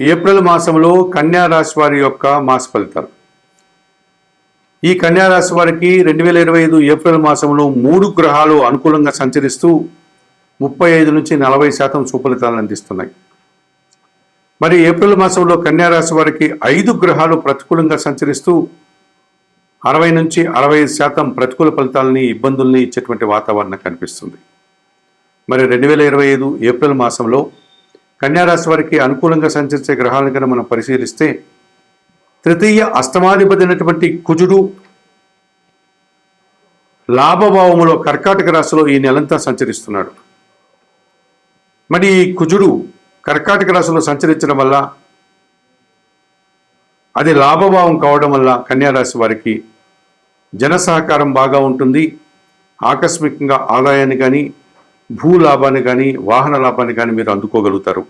April మాసంలో కన్యా రాశి వారి యొక్క మాస ఫలితాలు. ఈ కన్యా రాశి వారికి రెండు వేల ఇరవై ఐదు ఏప్రిల్ మాసంలో మూడు గ్రహాలు అనుకూలంగా సంచరిస్తూ ముప్పై ఐదు నుంచి నలభై శాతం సుఫలితాలను అందిస్తున్నాయి. మరి ఏప్రిల్ మాసంలో కన్యా రాశి వారికి ఐదు గ్రహాలు ప్రతికూలంగా సంచరిస్తూ అరవై నుంచి అరవై ఐదు శాతం ప్రతికూల ఫలితాలని ఇబ్బందుల్ని ఇచ్చేటువంటి వాతావరణం కనిపిస్తుంది. మరి రెండు వేల ఇరవై ఐదు ఏప్రిల్ మాసంలో కన్యారాశి వారికి అనుకూలంగా సంచరించే గ్రహాలను కనుక మనం పరిశీలిస్తే తృతీయ అష్టమాధిపతి అయినటువంటి కుజుడు లాభభావములో కర్కాటక రాశిలో ఈ నెలంతా సంచరిస్తున్నాడు. మరి ఈ కుజుడు కర్కాటక రాశిలో సంచరించడం వల్ల అది లాభభావం కావడం వల్ల కన్యారాశి వారికి జన సహకారం బాగా ఉంటుంది. ఆకస్మికంగా ఆదాయాన్ని కానీ భూ లాభాన్ని కానీ వాహన లాభాన్ని కానీ మీరు అందుకోగలుగుతారు.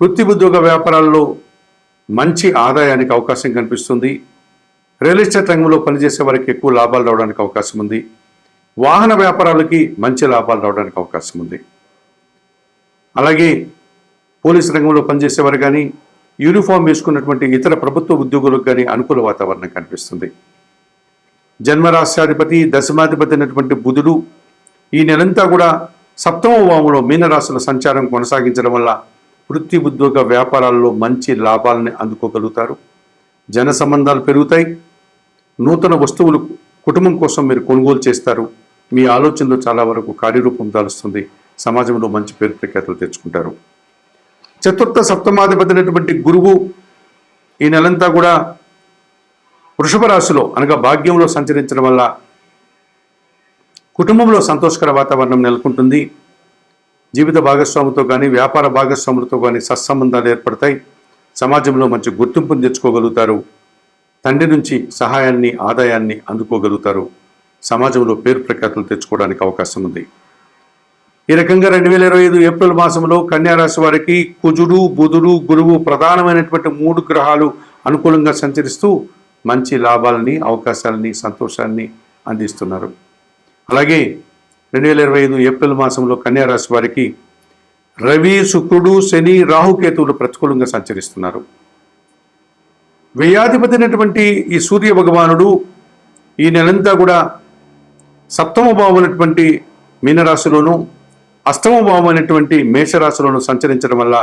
వృత్తి ఉద్యోగ వ్యాపారాల్లో మంచి ఆదాయానికి అవకాశం కనిపిస్తుంది. రియల్ ఎస్టేట్ రంగంలో పనిచేసే వారికి ఎక్కువ లాభాలు రావడానికి అవకాశం ఉంది. వాహన వ్యాపారాలకి మంచి లాభాలు రావడానికి అవకాశం ఉంది. అలాగే పోలీస్ రంగంలో పనిచేసేవారు కానీ యూనిఫామ్ వేసుకున్నటువంటి ఇతర ప్రభుత్వ ఉద్యోగులకు కానీ అనుకూల వాతావరణం కనిపిస్తుంది. జన్మరాశ్యాధిపతి దశమాధిపతి అయినటువంటి బుధుడు ఈ నెలంతా కూడా సప్తమ వాములో మీనరాశుల సంచారం కొనసాగించడం వల్ల వృత్తి ఉద్యోగ వ్యాపారాల్లో మంచి లాభాలని అందుకోగలుగుతారు. జన సంబంధాలు పెరుగుతాయి. నూతన వస్తువులు కుటుంబం కోసం మీరు కొనుగోలు చేస్తారు. మీ ఆలోచనలు చాలా వరకు కార్యరూపం దాలుస్తుంది. సమాజంలో మంచి పేరు ప్రఖ్యాతలు తెచ్చుకుంటారు. చతుర్థ సప్తమాధిపతి అయినటువంటి గురువు ఈ నెలంతా కూడా వృషభ రాశిలో అనగా భాగ్యంలో సంచరించడం వల్ల కుటుంబంలో సంతోషకర వాతావరణం నెలకొంటుంది. జీవిత భాగస్వామితో కానీ వ్యాపార భాగస్వాములతో కానీ సత్సంబంధాలు ఏర్పడతాయి. సమాజంలో మంచి గుర్తింపును తెచ్చుకోగలుగుతారు. తండ్రి నుంచి సహాయాన్ని ఆదాయాన్ని అందుకోగలుగుతారు. సమాజంలో పేరు ప్రఖ్యాతులు తెచ్చుకోవడానికి అవకాశం ఉంది. ఈ రకంగా రెండు వేల ఇరవై ఐదు ఏప్రిల్ మాసంలో కన్యా రాశి వారికి కుజుడు బుధుడు గురువు ప్రధానమైనటువంటి మూడు గ్రహాలు అనుకూలంగా సంచరిస్తూ మంచి లాభాలని అవకాశాలని సంతోషాన్ని అందిస్తున్నారు. అలాగే రెండు వేల ఇరవై ఐదు ఏప్రిల్ మాసంలో కన్యా రాశి వారికి రవి శుక్రుడు శని రాహుకేతువులు ప్రతికూలంగా సంచరిస్తున్నారు. వ్యయాధిపతి అయినటువంటి ఈ సూర్య భగవానుడు ఈ నెలంతా కూడా సప్తమ భావం అయినటువంటి మీనరాశిలోను అష్టమ భావం అయినటువంటి మేషరాశిలోను సంచరించడం వల్ల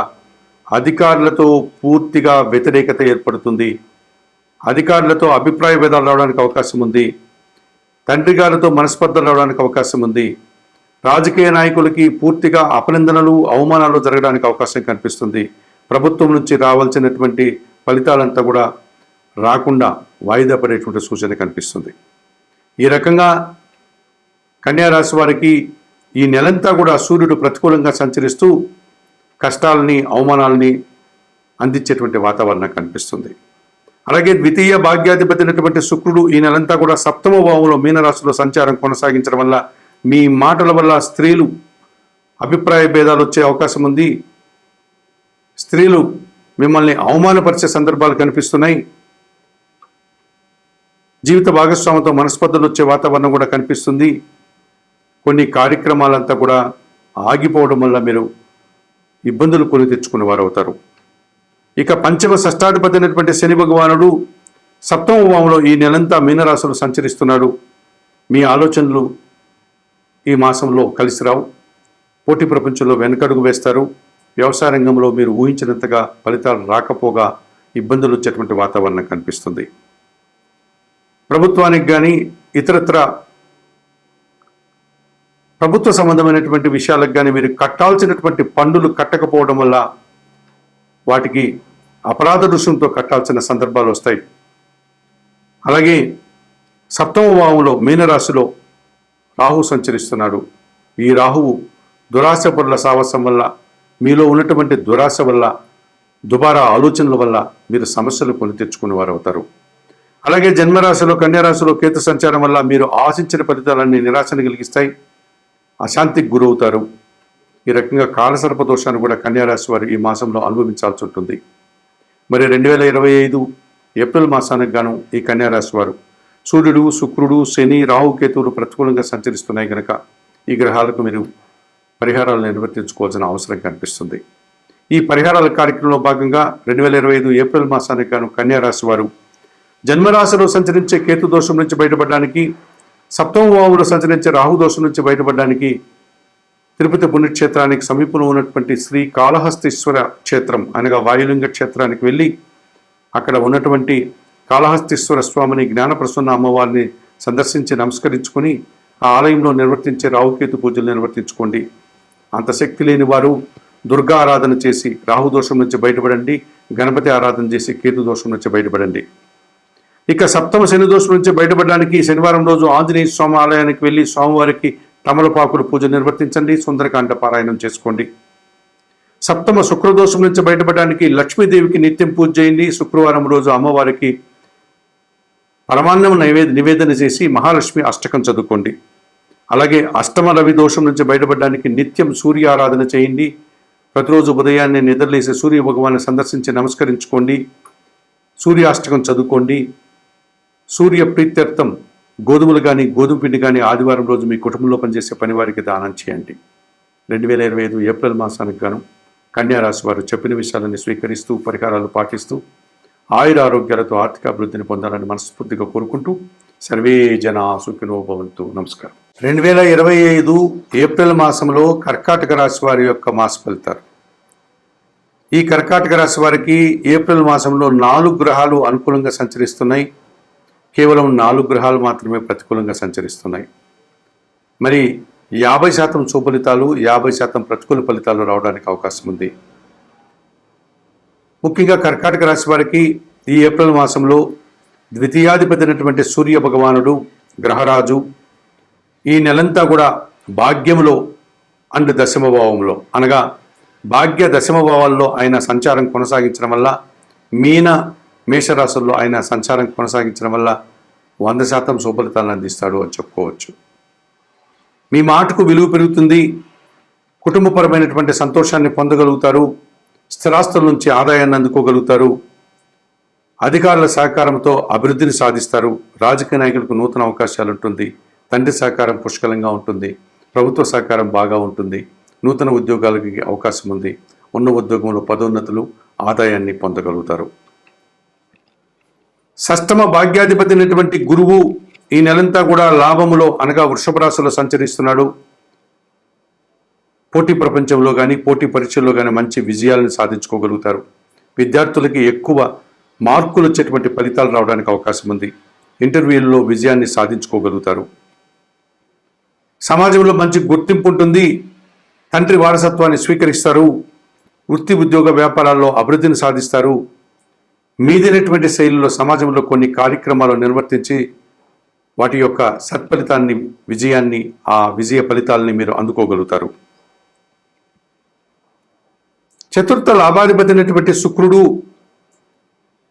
అధికారులతో పూర్తిగా వ్యతిరేకత ఏర్పడుతుంది. అధికారులతో అభిప్రాయ భేదాలు రావడానికి అవకాశం ఉంది. తండ్రి గారితో మనస్పర్ధలు రావడానికి అవకాశం ఉంది. రాజకీయ నాయకులకి పూర్తిగా అపనిందనలు అవమానాలు జరగడానికి అవకాశం కనిపిస్తుంది. ప్రభుత్వం నుంచి రావాల్సినటువంటి ఫలితాలంతా కూడా రాకుండా వాయిదా పడేటువంటి సూచన కనిపిస్తుంది. ఈ రకంగా కన్యారాశి వారికి ఈ నెలంతా కూడా సూర్యుడు ప్రతికూలంగా సంచరిస్తూ కష్టాలని అవమానాలని అందించేటువంటి వాతావరణం కనిపిస్తుంది. అలాగే ద్వితీయ భాగ్యాధిపతి అయినటువంటి శుక్రుడు ఈ నెలంతా కూడా సప్తమ భావంలో మీనరాశిలో సంచారం కొనసాగించడం వల్ల మీ మాటల వల్ల స్త్రీలు అభిప్రాయ భేదాలు వచ్చే అవకాశం ఉంది. స్త్రీలు మిమ్మల్ని అవమానపరిచే సందర్భాలు కనిపిస్తున్నాయి. జీవిత భాగస్వామితో మనస్పర్ధలు వచ్చే వాతావరణం కూడా కనిపిస్తుంది. కొన్ని కార్యక్రమాలంతా కూడా ఆగిపోవడం వల్ల మీరు ఇబ్బందులు కొని తెచ్చుకునే వారు అవుతారు ఇక పంచమ షష్టాధిపతి అయినటువంటి శని భగవానుడు సప్తమ భావంలో ఈ నెలంతా మీనరాశులు సంచరిస్తున్నాడు. మీ ఆలోచనలు ఈ మాసంలో కలిసి రావు. పోటీ ప్రపంచంలో వెనకడుగు వేస్తారు. వ్యవసాయ రంగంలో మీరు ఊహించినంతగా ఫలితాలు రాకపోగా ఇబ్బందులు వచ్చేటువంటి వాతావరణం కనిపిస్తుంది. ప్రభుత్వానికి కానీ ఇతరత్ర ప్రభుత్వ సంబంధమైనటువంటి విషయాలకు కానీ మీరు కట్టాల్సినటువంటి పన్నులు కట్టకపోవడం వల్ల వాటికి అపరాధ రుసుంతో కట్టాల్సిన సందర్భాలు వస్తాయి. అలాగే సప్తమ భావంలో మీనరాశిలో రాహు సంచరిస్తున్నాడు. ఈ రాహువు దురాశ పనుల సాహసం వల్ల మీలో ఉన్నటువంటి దురాశ వల్ల దుబారా ఆలోచనల వల్ల మీరు సమస్యలు కొని తెచ్చుకునే వారు అవుతారు అలాగే జన్మరాశిలో కన్యారాశిలో కేతు సంచారం వల్ల మీరు ఆశించిన ఫలితాలన్నీ నిరాశను కలిగిస్తాయి. అశాంతికి గురవుతారు. ఈ రకంగా కాలసర్ప దోషాన్ని కూడా కన్యారాశి వారు ఈ మాసంలో అనుభవించాల్సి ఉంటుంది. మరి రెండు వేల ఇరవై ఐదు ఏప్రిల్ మాసానికి గాను ఈ కన్యారాశి వారు సూర్యుడు శుక్రుడు శని రాహుకేతువులు ప్రతికూలంగా సంచరిస్తున్నాయి కనుక ఈ గ్రహాలకు మీరు పరిహారాలు నిర్వర్తించుకోవాల్సిన అవసరం కనిపిస్తుంది. ఈ పరిహారాల కార్యక్రమంలో భాగంగా రెండు వేల ఇరవై ఐదు ఏప్రిల్ మాసానికి గాను కన్యారాశి వారు జన్మరాశిలో సంచరించే కేతు దోషం నుంచి బయటపడడానికి సప్తమ భావంలో సంచరించే రాహు దోషం నుంచి బయటపడడానికి తిరుపతి పుణ్యక్షేత్రానికి సమీపంలో ఉన్నటువంటి శ్రీ కాళహస్తీశ్వర క్షేత్రం అనగా వాయులింగ క్షేత్రానికి వెళ్ళి అక్కడ ఉన్నటువంటి కాళహస్తీశ్వర స్వామిని జ్ఞానప్రసన్న అమ్మవారిని సందర్శించి నమస్కరించుకొని ఆ ఆలయంలో నిర్వర్తించే రాహుకేతు పూజలు నిర్వర్తించుకోండి. అంత శక్తి లేని వారు దుర్గా ఆరాధన చేసి రాహు దోషం నుంచి బయటపడండి గణపతి ఆరాధన చేసి కేతు దోషం నుంచి బయటపడండి. ఇక సప్తమ శని దోషం నుంచి బయటపడడానికి శనివారం రోజు ఆంజనేయ స్వామి ఆలయానికి వెళ్ళి స్వామివారికి తమలపాకులు పూజ నిర్వర్తించండి సుందరకాండ పారాయణం చేసుకోండి. సప్తమ శుక్రదోషం నుంచి బయటపడడానికి లక్ష్మీదేవికి నిత్యం పూజ చేయండి. శుక్రవారం రోజు అమ్మవారికి పరమాన్నం నైవేద నివేదన చేసి మహాలక్ష్మి అష్టకం చదువుకోండి. అలాగే అష్టమ రవి దోషం నుంచి బయటపడడానికి నిత్యం సూర్య ఆరాధన చేయండి. ప్రతిరోజు ఉదయాన్నే నిద్రలేసి సూర్య భగవాన్ని సందర్శించి నమస్కరించుకోండి. సూర్యాష్టకం చదువుకోండి. సూర్య ప్రీత్యర్థం గోధుమలు కానీ గోధుమ పిండి కానీ ఆదివారం రోజు మీ కుటుంబంలో పనిచేసే పని వారికి దానం చేయండి. రెండు వేల ఇరవై ఐదు ఏప్రిల్ మాసానికి గాను కన్యారాశి వారు చెప్పిన విషయాలను స్వీకరిస్తూ పరిహారాలు పాటిస్తూ ఆయుర ఆరోగ్యాలతో ఆర్థిక అభివృద్ధిని పొందాలని మనస్ఫూర్తిగా కోరుకుంటూ సర్వే జన సుఖినో భవంతు. నమస్కారం. రెండు వేల ఇరవై ఐదు ఏప్రిల్ మాసంలో కర్కాటక రాశి వారి యొక్క మాస ఫలితాలు. ఈ కర్కాటక రాశి వారికి ఏప్రిల్ మాసంలో నాలుగు గ్రహాలు అనుకూలంగా సంచరిస్తున్నాయి. కేవలం నాలుగు గ్రహాలు మాత్రమే ప్రతికూలంగా సంచరిస్తున్నాయి. మరి యాభై శాతం సుఫలితాలు యాభై శాతం ప్రతికూల ఫలితాలు రావడానికి అవకాశం ఉంది. ముఖ్యంగా కర్కాటక రాశి వారికి ఈ ఏప్రిల్ మాసంలో ద్వితీయాధిపతి అయినటువంటి సూర్య భగవానుడు గ్రహరాజు ఈ నెలంతా కూడా భాగ్యంలో అండ్ దశమభావంలో. అనగా భాగ్య దశమభావాల్లో ఆయన సంచారం కొనసాగించడం వల్ల మీన మేషరాశుల్లో ఆయన సంచారం కొనసాగించడం వల్ల వంద శాతం శుభలితాలను అందిస్తాడు అని చెప్పుకోవచ్చు. మీ మాటకు విలువ పెరుగుతుంది. కుటుంబపరమైనటువంటి సంతోషాన్ని పొందగలుగుతారు. స్థిరాస్తుల నుంచి ఆదాయాన్ని అందుకోగలుగుతారు. అధికారుల సహకారంతో అభివృద్ధిని సాధిస్తారు. రాజకీయ నాయకులకు నూతన అవకాశాలు ఉంటుంది. తండ్రి సహకారం పుష్కలంగా ఉంటుంది. ప్రభుత్వ సహకారం బాగా ఉంటుంది. నూతన ఉద్యోగాలకి అవకాశం ఉంది. ఉన్న ఉద్యోగంలో పదోన్నతులు ఆదాయాన్ని పొందగలుగుతారు. షష్టమ భాగ్యాధిపతి అయినటువంటి గురువు ఈ నెలంతా కూడా లాభములో అనగా వృషభ రాశిలో సంచరిస్తున్నాడు. పోటీ ప్రపంచంలో కానీ పోటీ పరీక్షల్లో కానీ మంచి విజయాలను సాధించుకోగలుగుతారు. విద్యార్థులకి ఎక్కువ మార్కులు వచ్చేటువంటి ఫలితాలు రావడానికి అవకాశం ఉంది. ఇంటర్వ్యూల్లో విజయాన్ని సాధించుకోగలుగుతారు. సమాజంలో మంచి గుర్తింపు ఉంటుంది. తండ్రి వారసత్వాన్ని స్వీకరిస్తారు. వృత్తి ఉద్యోగ వ్యాపారాల్లో అభివృద్ధిని సాధిస్తారు. మీదైనటువంటి శైలిలో సమాజంలో కొన్ని కార్యక్రమాలు నిర్వర్తించి వాటి యొక్క సత్ఫలితాన్ని విజయాన్ని ఆ విజయ ఫలితాలని మీరు అందుకోగలుగుతారు. చతుర్థ లాభాధిపతినటువంటి శుక్రుడు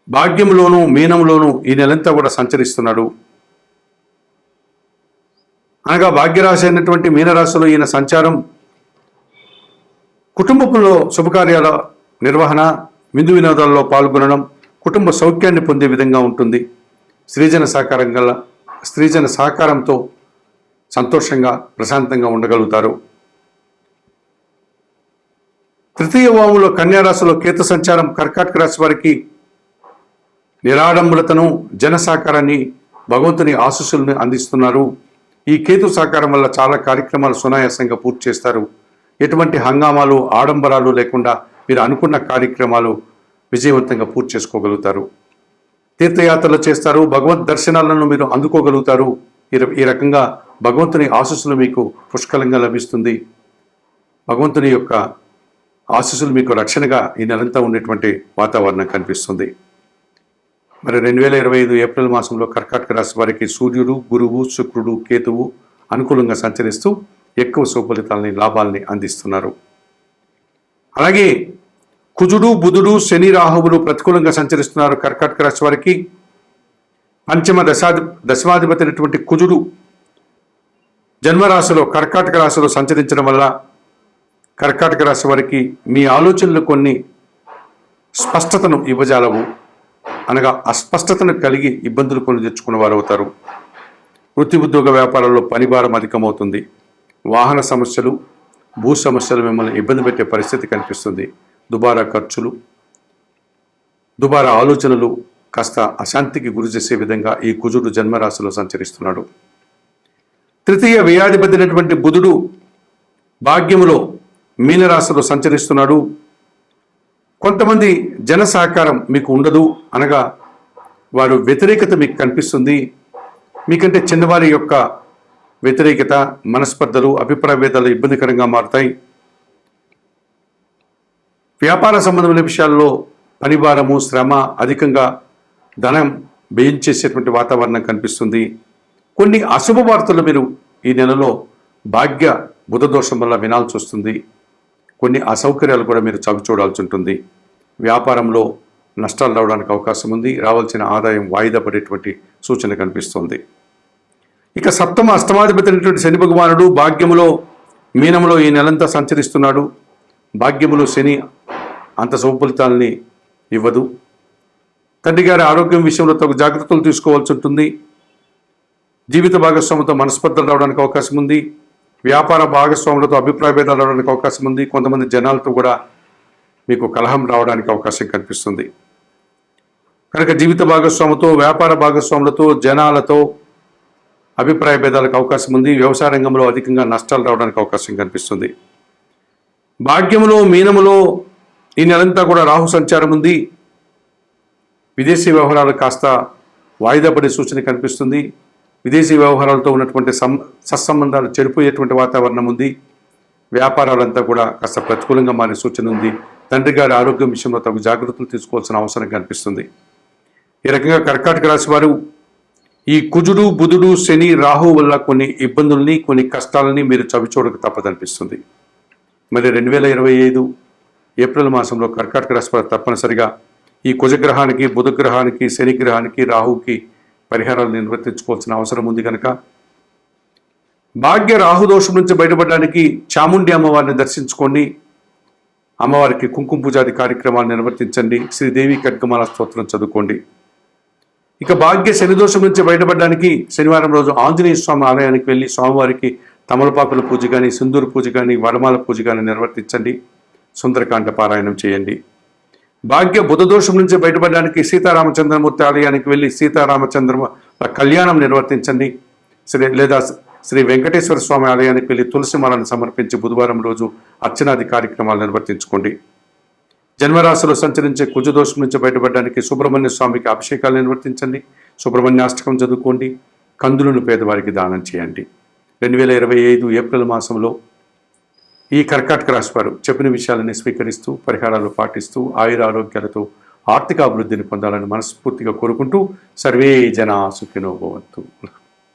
భాగ్యంలోనూ మీనంలోనూ ఈ నెలంతా కూడా సంచరిస్తున్నాడు. అనగా భాగ్యరాశి అయినటువంటి మీనరాశిలో ఈయన సంచారం కుటుంబంలో శుభకార్యాల నిర్వహణ విందు వినోదాల్లో పాల్గొనడం కుటుంబ సౌఖ్యాన్ని పొందే విధంగా ఉంటుంది. స్త్రీజన సహకారం గల స్త్రీజన సహకారంతో సంతోషంగా ప్రశాంతంగా ఉండగలుగుతారు. తృతీయ వాములో కన్యారాశిలో కేతు సంచారం కర్కాటక రాశి వారికి నిరాడంబరతను జన సహకారాన్ని భగవంతుని ఆశీస్సులను అందిస్తున్నారు. ఈ కేతు సహకారం వల్ల చాలా కార్యక్రమాలు సునాయాసంగా పూర్తి చేస్తారు. ఎటువంటి హంగామాలు ఆడంబరాలు లేకుండా మీరు అనుకున్న కార్యక్రమాలు విజయవంతంగా పూర్తి చేసుకోగలుగుతారు. తీర్థయాత్రలు చేస్తారు. భగవద్ దర్శనాలను మీరు అందుకోగలుగుతారు. ఈ ర- ఈ రకంగా భగవంతుని ఆశీస్సులు మీకు పుష్కలంగా లభిస్తుంది. భగవంతుని యొక్క ఆశీస్సులు మీకు రక్షణగా ఈ నెలంతా ఉండేటువంటి వాతావరణం కనిపిస్తుంది. మరి రెండు వేల ఇరవై ఐదు ఏప్రిల్ మాసంలో కర్కాటక రాశి వారికి సూర్యుడు గురువు శుక్రుడు కేతువు అనుకూలంగా సంచరిస్తూ ఎక్కువ సుఫలితాలని లాభాలని అందిస్తున్నారు. అలాగే కుజుడు బుధుడు శని రాహువులు ప్రతికూలంగా సంచరిస్తున్నారు కర్కాటక రాశి వారికి. పంచమ దశాధి దశమాధిపతి అయినటువంటి కుజుడు జన్మరాశిలో కర్కాటక రాశిలో సంచరించడం వల్ల కర్కాటక రాశి వారికి మీ ఆలోచనలు కొన్ని స్పష్టతను ఇవ్వజాలవు. అనగా అస్పష్టతను కలిగి ఇబ్బందులు కొని తెచ్చుకున్న వారు అవుతారు వృత్తి ఉద్యోగ వ్యాపారాల్లో పనిభారం అధికమవుతుంది. వాహన సమస్యలు భూ సమస్యలు మిమ్మల్ని ఇబ్బంది పెట్టే పరిస్థితి కనిపిస్తుంది. దుబారా ఖర్చులు దుబారా ఆలోచనలు కాస్త అశాంతికి గురి చేసే విధంగా ఈ కుజుడు జన్మరాశిలో సంచరిస్తున్నాడు. తృతీయ వ్యయాధిపతినటువంటి బుధుడు భాగ్యములో మీనరాశిలో సంచరిస్తున్నాడు. కొంతమంది జన సహకారం మీకు ఉండదు అనగా వారు వ్యతిరేకత మీకు కనిపిస్తుంది. మీకంటే చిన్నవారి యొక్క వ్యతిరేకత మనస్పర్ధలు అభిప్రాయ భేదాలు ఇబ్బందికరంగా మారుతాయి. వ్యాపార సంబంధమైన విషయాల్లో పనిభారము శ్రమ అధికంగా ధనం వ్యయించేసేటువంటి వాతావరణం కనిపిస్తుంది. కొన్ని అశుభ వార్తలు మీరు ఈ నెలలో భాగ్య బుధ దోషం వల్ల వినాల్సి వస్తుంది. కొన్ని అసౌకర్యాలు కూడా మీరు చవి చూడాల్సి ఉంటుంది. వ్యాపారంలో నష్టాలు రావడానికి అవకాశం ఉంది. రావాల్సిన ఆదాయం వాయిదా పడేటువంటి సూచన కనిపిస్తుంది. ఇక సప్తమ అష్టమాధిపతి అయినటువంటి శని భగవానుడు భాగ్యములో మీనములో ఈ నెలంతా సంచరిస్తున్నాడు. భాగ్యములో శని అంత శుభఫలితాలని ఇవ్వదు. తండ్రి గారి ఆరోగ్యం విషయంలో తగు జాగ్రత్తలు తీసుకోవాల్సి ఉంటుంది. జీవిత భాగస్వామితో మనస్పర్ధలు రావడానికి అవకాశం ఉంది. వ్యాపార భాగస్వాములతో అభిప్రాయ భేదాలు రావడానికి అవకాశం ఉంది. కొంతమంది జనాలతో కూడా మీకు కలహం రావడానికి అవకాశం కనిపిస్తుంది. కనుక జీవిత భాగస్వాములతో వ్యాపార భాగస్వాములతో జనాలతో అభిప్రాయ భేదాలకు అవకాశం ఉంది. వ్యవసాయ రంగంలో అధికంగా నష్టాలు రావడానికి అవకాశం కనిపిస్తుంది. భాగ్యములో మీనములో ఈ నెలంతా కూడా రాహు సంచారం ఉంది. విదేశీ వ్యవహారాలు కాస్త వాయిదా పడే సూచన కనిపిస్తుంది. విదేశీ వ్యవహారాలతో ఉన్నటువంటి సం సత్సంబంధాలు చెడిపోయేటువంటి వాతావరణం ఉంది. వ్యాపారాలంతా కూడా కాస్త ప్రతికూలంగా మారే సూచన ఉంది. తండ్రి గారి ఆరోగ్యం విషయంలో తగు జాగ్రత్తలు తీసుకోవాల్సిన అవసరం కనిపిస్తుంది. ఈ రకంగా కర్కాటక రాశి వారు ఈ కుజుడు బుధుడు శని రాహు వల్ల కొన్ని ఇబ్బందుల్ని కొన్ని కష్టాలని మీరు చవిచూడక తప్పదనిపిస్తుంది. మరి రెండు వేల ఇరవై ఐదు ఏప్రిల్ మాసంలో కర్కాటక రాశి తప్పనిసరిగా ఈ కుజగ్రహానికి బుధగ్రహానికి శనిగ్రహానికి రాహుకి పరిహారాలు నిర్వర్తించుకోవాల్సిన అవసరం ఉంది కనుక భాగ్య రాహు దోషం నుంచి బయటపడడానికి చాముండి అమ్మవారిని దర్శించుకోండి. అమ్మవారికి కుంకుమ పూజాది కార్యక్రమాలు నిర్వర్తించండి. శ్రీదేవి ఖడ్గమాల స్తోత్రం చదువుకోండి. ఇక భాగ్య శని దోషం నుంచి బయటపడడానికి శనివారం రోజు ఆంజనేయ స్వామి ఆలయానికి వెళ్ళి స్వామివారికి తమలపాకుల పూజ కానీ సింధూరు పూజ కానీ వడమాల పూజ కానీ నిర్వర్తించండి. సుందరకాండ పారాయణం చేయండి. భాగ్య బుధ దోషం నుంచి బయటపడడానికి సీతారామచంద్రమూర్తి ఆలయానికి వెళ్ళి సీతారామచంద్ర కళ్యాణం నిర్వర్తించండి. శ్రీ లేదా శ్రీ వెంకటేశ్వర స్వామి ఆలయానికి వెళ్ళి తులసిమాలను సమర్పించి బుధవారం రోజు అర్చనాది కార్యక్రమాలు నిర్వర్తించుకోండి. జన్మరాశిలో సంచరించే కుజదోషం నుంచి బయటపడడానికి సుబ్రహ్మణ్య స్వామికి అభిషేకాలు నిర్వర్తించండి. సుబ్రహ్మణ్యాష్టకం చదువుకోండి. కందులను పేదవారికి దానం చేయండి. రెండు వేల ఇరవై ఐదు ఏప్రిల్ మాసంలో ఈ కర్కాటక రాశివారు చెప్పిన విషయాలని స్వీకరిస్తూ పరిహారాలు పాటిస్తూ ఆయుర ఆరోగ్యాలతో ఆర్థిక అభివృద్ధిని పొందాలని మనస్ఫూర్తిగా కోరుకుంటూ సర్వే జనా సుఖినోభవంతు